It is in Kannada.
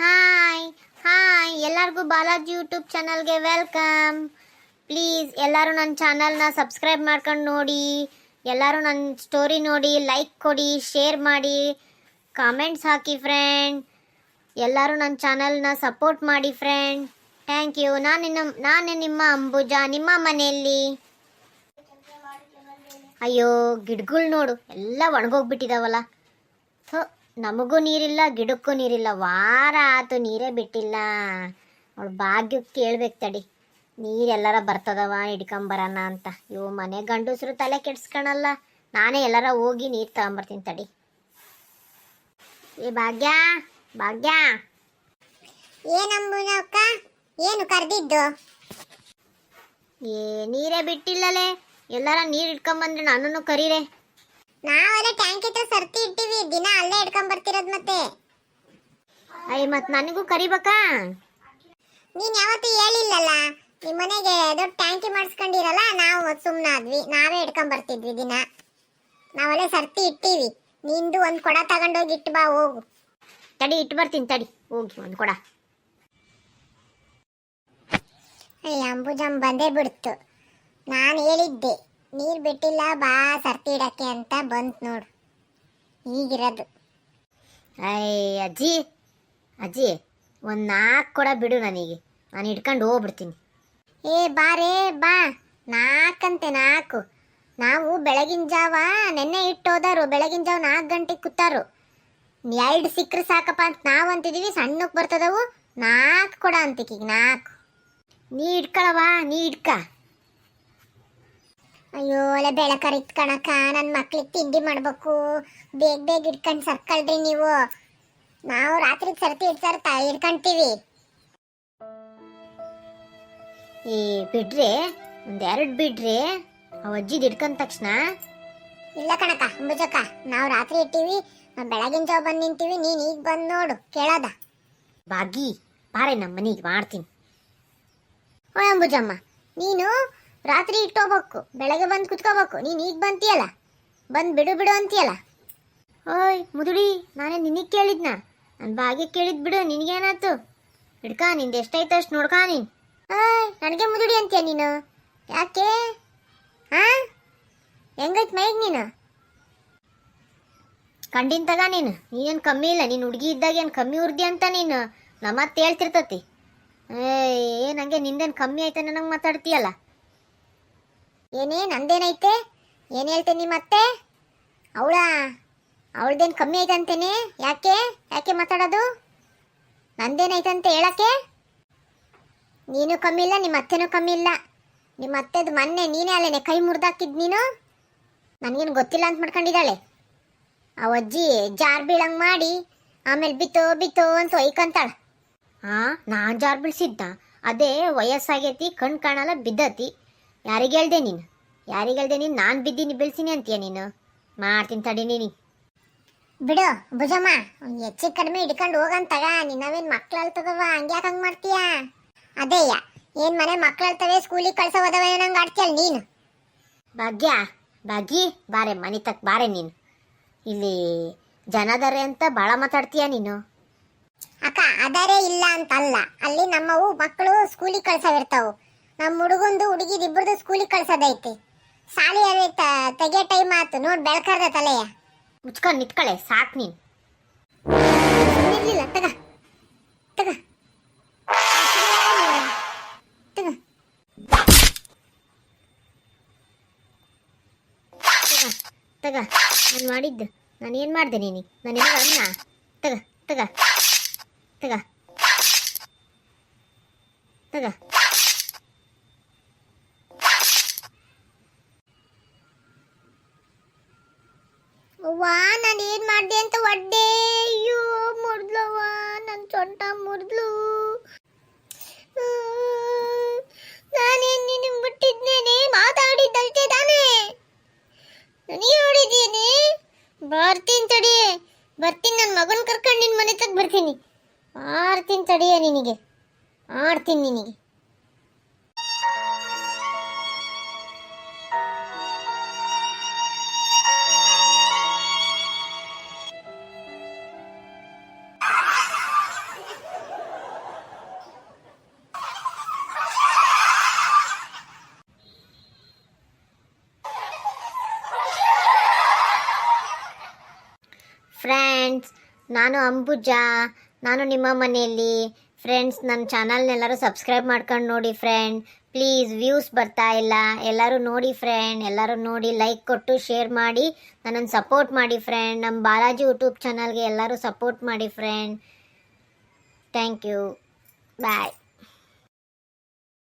ಹಾಯ್ ಹಾಯ್ ಎಲ್ಲರಿಗೂ ಬಾಲಾಜಿ ಯೂಟ್ಯೂಬ್ ಚಾನಲ್ಗೆ ವೆಲ್ಕಮ್. ಪ್ಲೀಸ್ ಎಲ್ಲರೂ ನನ್ನ ಚಾನಲ್ನ ಸಬ್ಸ್ಕ್ರೈಬ್ ಮಾಡ್ಕೊಂಡು ನೋಡಿ. ಎಲ್ಲರೂ ನನ್ನ ಸ್ಟೋರಿ ನೋಡಿ, ಲೈಕ್ ಕೊಡಿ, ಶೇರ್ ಮಾಡಿ, ಕಾಮೆಂಟ್ಸ್ ಹಾಕಿ ಫ್ರೆಂಡ್. ಎಲ್ಲರೂ ನನ್ನ ಚಾನಲ್ನ ಸಪೋರ್ಟ್ ಮಾಡಿ ಫ್ರೆಂಡ್. ಥ್ಯಾಂಕ್ ಯು ನಾನು ನಾನೇ ನಿಮ್ಮ ಅಂಬುಜ, ನಿಮ್ಮ ಮನೆಯಲ್ಲಿ. ಅಯ್ಯೋ, ಗಿಡಗಳು ನೋಡು, ಎಲ್ಲ ಒಣಗೋಗ್ಬಿಟ್ಟಿದಾವಲ್ಲ. ನಮಗೂ ನೀರಿಲ್ಲ ಗಿಡಕ್ಕೂ ನೀರಿಲ್ಲ. ವಾರ ಆತು ನೀರೇ ಬಿಟ್ಟಿಲ್ಲ. ಅವಳು ಭಾಗ್ಯಕ್ಕೆ ಕೇಳ್ಬೇಕು ತಡಿ. ನೀರೆಲ್ಲರ ಬರ್ತದವ ಹಿಡ್ಕೊಂಬರೋಣ ಅಂತ. ಇವು ಮನೆ ಗಂಡಸ್ರು ತಲೆ ಕೆಡ್ಸ್ಕೊಳಲ್ಲ ನಾನೇ ಎಲ್ಲರ ಹೋಗಿ ನೀರು ತಗೊಂಬರ್ತೀನಿ ತಡಿ. ಏ ಭಾಗ್ಯ ಭಾಗ್ಯ. ಏನಂಬುನಕ್ಕ ಏನು ಕರೆದಿದ್ದು? ಏ ನೀರೇ ಬಿಟ್ಟಿಲ್ಲಲೇ. ಎಲ್ಲರ ನೀರು ಇಟ್ಕೊಂಬಂದ್ರೆ ನಾನು ಕರೀರೆ. ನಾವೆಲ್ಲ ಟ್ಯಾಂಕ್ ಹತ್ರ ಸರ್ತಿ ಇಟ್ಟಿವಿ. ದಿನ ಅಲ್ಲೇ ಇಟ್ಕೊಂಡ್ ಬರ್ತಿರೋದ್ ಮತ್ತೆ. ಅಯ್ಯ ಮತ್ ನನಗೂ ಕರಿಬೇಕಾ? ನೀನ್ ಯಾವತ್ತೂ ಹೇಳಿಲ್ಲಲ್ಲ? ನಿಮ್ಮ ಮನೆಗೆ ದೊಡ್ಡ ಟ್ಯಾಂಕಿ ಮಾಡಿಸ್ಕೊಂಡಿರಲ್ಲ ನಾವು ಸುಮ್ನಾದ್ವಿ ನಾವೇ ಇಟ್ಕೊಂಡ್ ಬರ್ತಿದ್ವಿ ದಿನ. ನಾವೆಲ್ಲ ಸರ್ತಿ ಇಟ್ಟಿವಿ. ನಿಂದು ಒಂದ್ ಕೊಡ ತಗೊಂಡೋಗಿ ಇಟ್ಟು ಬಾ ಹೋಗು. ತಡಿ ಇಟ್ಟು ಬರ್ತೀನಿ ತಡಿ. ಹೋಗಿ ಒಂದು ಕೊಡ. ಅಯ್ಯ ಅಂಬುಜಂ ಬಂದೇ ಬಿಡ್ತು. ನಾನು ಹೇಳಿದ್ದೆ. ನೀರ್ ಬಿಟ್ಟಿಲ್ಲ ಬಾ ಸರ್ತಿ ಇಡಕ್ಕೆ ಅಂತ ಬಂತ್ ನೋಡು. ಈಗಿರೋದು. ಅಯ್ಯ ಅಜ್ಜಿ ಅಜ್ಜಿ ಒಂದು ನಾಲ್ಕು ಕೊಡ ಬಿಡು ನನಗೆ. ನಾನು ಇಟ್ಕೊಂಡು ಹೋಗ್ಬಿಡ್ತೀನಿ. ಏ ಬಾ ರೇ ಬಾ. ನಾಲ್ಕಂತೆ ನಾಲ್ಕು ನಾವು ಬೆಳಗಿನ ಜಾವ ನೆನ್ನೆ ಇಟ್ಟೋದಾರು ಬೆಳಗಿನ ಜಾವ ನಾಲ್ಕು ಗಂಟೆಗೆ ಕೂತಾರು. ಎರಡು ಸಿಕ್ಕರೆ ಸಾಕಪ್ಪ ಅಂತ ನಾವು ಅಂತಿದ್ದೀವಿ ಸಣ್ಣಕ್ಕೆ ಬರ್ತದವು ನಾಲ್ಕು ಕೊಡ ಅಂತಿಕೀಗ ನಾಲ್ಕು ನೀ ಇಟ್ಕೊಳವಾ ನೀ ಇಟ್ಕ ಅಯ್ಯೋ ಅಲ್ಲ ಬೆಳಕರ್ ಇಟ್ಕಣಕ ನನ್ನ ಮಕ್ಳಿಗೆ ತಿಂಡಿ ಮಾಡ್ಬೇಕು. ಬೇಗ ಬೇಗ ಇಟ್ಕೊಂಡು ಸರ್ಕಳ್ರಿ ನೀವು. ನಾವು ರಾತ್ರಿ ಸರ್ತಿ ಇಡ್ತಾರ ತ ಇಡ್ಕೊಂತೀವಿ ಏ ಬಿಡ್ರಿ. ಒಂದೆರಡು ಬಿಡ್ರಿ. ಅಜ್ಜಿದ್ ಇಟ್ಕೊಂಡ್ ತಕ್ಷಣ. ಇಲ್ಲ ಕಣಕ ಅಂಬುಜಕ್ಕ. ನಾವು ರಾತ್ರಿ ಇಟ್ಟಿವಿ. ಬೆಳಗಿನ ಜಾವ ಬಂದು ನಿಂತೀವಿ. ನೀನು ಈಗ ಬಂದು ನೋಡು. ಕೇಳದ? ಬಾಗಿ ಬಾರೆ ನಮ್ಮ ಮನೆಗೆ ಮಾಡ್ತೀನಿ. ಓ ಅಂಬುಜಮ್ಮ. ನೀನು? ರಾತ್ರಿ ಇಟ್ಟೋಗ್ಬೇಕು, ಬೆಳಗ್ಗೆ ಬಂದು ಕುತ್ಕೋಬೇಕು. ನೀನು ಈಗ ಬಂತೀಯಲ್ಲ? ಬಂದು ಬಿಡು ಬಿಡು ಅಂತೀಯಲ್ಲ? ಓಯ್ ಮುದುಡಿ ನಾನೇ ನಿನಗೆ ಕೇಳಿದ್ನ? ನನ್ನ ಬಾಗಿ ಕೇಳಿದ್ ಬಿಡು, ನಿನಗೇನಾಯ್ತು? ಹಿಡ್ಕ, ನಿಂದು ಎಷ್ಟಾಯ್ತು ಅಷ್ಟು ನೋಡ್ಕ ನೀನು. ಓಯ್, ನನಗೆ ಮುದುಡಿ ಅಂತೀಯ ನೀನು? ಯಾಕೆ? ಹಾ? ಹೆಂಗೈತ್ ಮೈಗ್ ನೀನು? ಕಂಡಿನ ತಗ ನೀನು. ನೀನೇನು ಕಮ್ಮಿ ಇಲ್ಲ. ನೀನು ಹುಡುಗಿ ಇದ್ದಾಗ ಏನು ಕಮ್ಮಿ ಉರ್ದಿ ಅಂತ ನೀನು? ನಮ್ಮ ಹೇಳ್ತಿರ್ತತಿ. ಏ ಹಂಗೆ ನಿಂದೇನು ಕಮ್ಮಿ ಆಯ್ತಾನೆ ನನಗೆ ಮಾತಾಡ್ತೀಯಲ್ಲ? ಏನೇ ನಂದೇನೈತೆ? ಏನು ಹೇಳ್ತೇನೆ ಅತ್ತೆ ಅವಳ? ಅವಳ್ದೇನು ಕಮ್ಮಿ ಐತಂತೇನೆ? ಯಾಕೆ? ಯಾಕೆ ಮಾತಾಡೋದು? ನಂದೇನೈತಂತ ಹೇಳಕ್ಕೆ? ನೀನು ಕಮ್ಮಿ ಇಲ್ಲ ನಿಮ್ಮ ಅತ್ತೆನೂ ಕಮ್ಮಿ ಇಲ್ಲ. ನಿಮ್ಮ ಅತ್ತೆದು ಮೊನ್ನೆ ನೀನೇ ಅಲ್ಲೇನೆ ಕೈ ಮುರಿದಾಕಿದ್ ನೀನು? ನನಗೇನು ಗೊತ್ತಿಲ್ಲ ಅಂತ ಮಾಡ್ಕೊಂಡಿದ್ದಾಳೆ. ಆ ಅಜ್ಜಿ ಜಾರ್ ಬೀಳಂಗೆ ಮಾಡಿ ಆಮೇಲೆ ಬಿತ್ತೋ ಬಿತ್ತೋ ಅಂತ ಒಯ್ಕಂತಾಳ. ಹಾಂ ನಾನು ಜಾರ್ ಬೀಳ್ಸಿದ್ದ. ಅದೇ ವಯಸ್ಸಾಗೈತಿ, ಕಣ್ ಕಾಣಲ್ಲ ಬಿದ್ದತಿ. ಯಾರಿಗೆ ಹೇಳ್ದೆ ನೀನು? ಯಾರಿಗೆ ಹೇಳ್ದೆ ನೀನು? ನಾನು ಬಿದ್ದೀನಿ ಬೀಳ್ತೀನಿ ಅಂತೀಯ ನೀನು? ಮಾಡ್ತೀನಿ ತಡಿ ನೀನು. ಬಿಡು ಭುಜಮ್ಮ. ಹೆಚ್ಚು ಕಡಿಮೆ ಹಿಡ್ಕೊಂಡು ಹೋಗಂತಾಗ ನಿನ್ನವೇನ್ ಮಕ್ಳು ಅಳ್ತದವ ಯಾಕೆ ಹಂಗೆ ಮಾಡ್ತೀಯ? ಅದೇಯ ಏನ್ ಮನೆ ಮಕ್ಳು ಅಳ್ತವೆ ಸ್ಕೂಲಿಗೆ ಕಳ್ಸೋ ಹೋದವ ಏನಂಗೆ ಆಡ್ತೀಯಲ್ಲ ನೀನು? ಭಾಗ್ಯ ಭಾಗಿ ಬಾರೆ ಮನೆ ತಕ್ಕ ಬಾರೆ ನೀನು. ಇಲ್ಲಿ ಜನದರೆ ಅಂತ ಭಾಳ ಮಾತಾಡ್ತೀಯ ನೀನು. ಅಕ್ಕ ಅದರೇ ಇಲ್ಲ ಅಂತ ಅಲ್ಲ ಅಲ್ಲಿ ನಮ್ಮವು ಮಕ್ಕಳು ಸ್ಕೂಲಿಗೆ ಕಳ್ಸವಿರ್ತಾವು ನಮ್ಮ ಹುಡುಗಂದು ಹುಡುಗಿದ ಇಬ್ಬರದು ಸ್ಕೂಲಿಗೆ ಕಳ್ಸೋದೈತಿ. ಸಾಲಿ ತೆಗೆ ಟೈಮ್ ಆತು. ನೋಡ್ ಬೆಳ್ಕರ್ದ ತಲೆಯ. ಮುಚ್ಕೊಂಡು ನಿತ್ಕಳೆ, ಸಾಕು ನೀನು. ಇರ್ಲಿಲ್ಲ ತಗ. ತಗ. ತಗ. ತಗ. ನಾನು ಮಾಡಿದ್ದು. ನಾನು ಏನು ಮಾಡಿದೆ ನೀನು? ನಾನು ಅನ್ನ? ತಗ. ತಗ. ತಗ. ತಗ. ಅವ್ವಾ, ನಾನು ಏನು ಮಾಡಿದೆ ಅಂತ ಒಡ್ಡೆ ಅಯ್ಯೋ, ಮುರಿದ್ಲವ್ವ ನನ್ನ ಸೊಂಟ ಮುರಿದ್ಲು. ನಾನೇನು ನಿನಗೆ ಬಿಟ್ಟಿದ್ನೇನೆ? ಮಾತಾಡಿದ್ದಲ್ತೆ ತಾನೇ. ನನಗೆ ಹೊಡಿದ್ದೀನಿ ಬರ್ತೀನಿ ತಡಿ. ಬರ್ತೀನಿ ನನ್ನ ಮಗನ ಕರ್ಕೊಂಡು ನಿನ್ನ ಮನೆ ತಗ ಬರ್ತೀನಿ. ಆಡ್ತೀನಿ ತಡಿಯ ನಿನಗೆ. ಆಡ್ತೀನಿ ನಿನಗೆ. ನಾನು ಅಂಬುಜಾ. ನಾನು ನಿಮ್ಮ ಮನೆಯಲ್ಲಿ. ಫ್ರೆಂಡ್ಸ್ ನನ್ನ ಚಾನಲ್ನೆಲ್ಲರೂ ಸಬ್ಸ್ಕ್ರೈಬ್ ಮಾಡ್ಕೊಂಡು ನೋಡಿ ಫ್ರೆಂಡ್ ಪ್ಲೀಸ್ ವ್ಯೂಸ್ ಬರ್ತಾ ಇಲ್ಲ. ಎಲ್ಲರೂ ನೋಡಿ ಫ್ರೆಂಡ್ ಎಲ್ಲರೂ ನೋಡಿ ಲೈಕ್ ಕೊಟ್ಟು ಶೇರ್ ಮಾಡಿ, ನನ್ನನ್ನು ಸಪೋರ್ಟ್ ಮಾಡಿ ಫ್ರೆಂಡ್ ನಮ್ಮ ಬಾಲಾಜಿ ಯೂಟ್ಯೂಬ್ ಚಾನಲ್ಗೆ ಎಲ್ಲರೂ ಸಪೋರ್ಟ್ ಮಾಡಿ ಫ್ರೆಂಡ್ ಥ್ಯಾಂಕ್ ಯು ಬಾಯ್